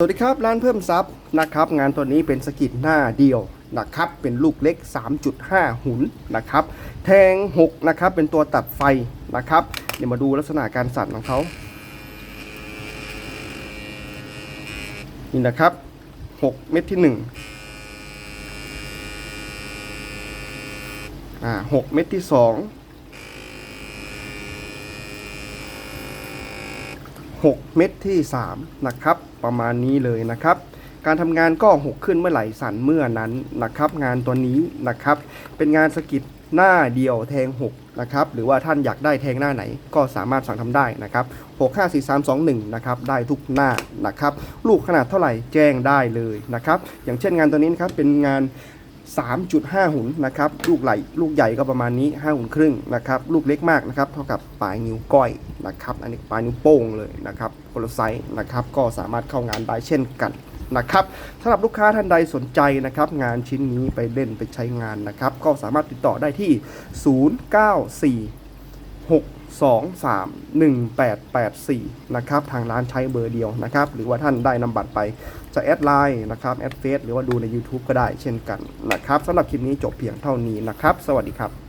สวัสดีครับ ร้านเพิ่มซับนะครับ งานตัวนี้เป็นสกิดหน้าเดียวนะครับ เป็นลูกเล็ก 3.5 หุนนะครับ แทง 6 นะครับ เป็นตัวตัดไฟนะครับ เดี๋ยวมาดูลักษณะการสั่นของเขา นี่นะครับ 6 เม็ดที่ 1 อ่า 6 เม็ดที่ 2 6 เม็ดที่ 3 นะครับ ประมาณนี้เลยนะครับ การทำงานก็6ขึ้นเมื่อไหร่สั่นเมื่อนั้นนะครับ งานตัวนี้นะครับ เป็นงานสกิดหน้าเดียวแทง 6 นะครับ หรือว่าท่านอยากได้แทงหน้าไหนก็สามารถสั่งทำได้นะครับ 6 5 4 3 2 1 นะครับ ได้ทุกหน้านะครับ ลูกขนาดเท่าไหร่แจ้งได้เลยนะครับ อย่างเช่นงานตัวนี้นะครับ เป็นงาน 3.5 หุนนะครับลูกไหลลูกใหญ่ก็ประมาณนี้ 5 หุนครึ่งนะครับลูกเล็กมากนะครับเท่ากับปลายนิ้วก้อยนะครับอันนี้ปลายนิ้วโป้งเลยนะครับคนละไซส์นะครับก็สามารถเข้างานได้เช่นกันนะครับสำหรับลูกค้าท่านใดสนใจนะครับงานชิ้นนี้ไปเล่นไปใช้งานนะครับก็สามารถติดต่อได้ที่ 094 6 1884 นะครับ ทางร้านใช้เบอร์เดียวนะครับ หรือว่าท่านได้นำบัตรไปจะแอดไลน์นะครับ แอดเฟซหรือว่าดูใน YouTube ก็ได้เช่นกันนะครับสำหรับคลิปนี้จบเพียงเท่านี้นะครับ สวัสดีครับ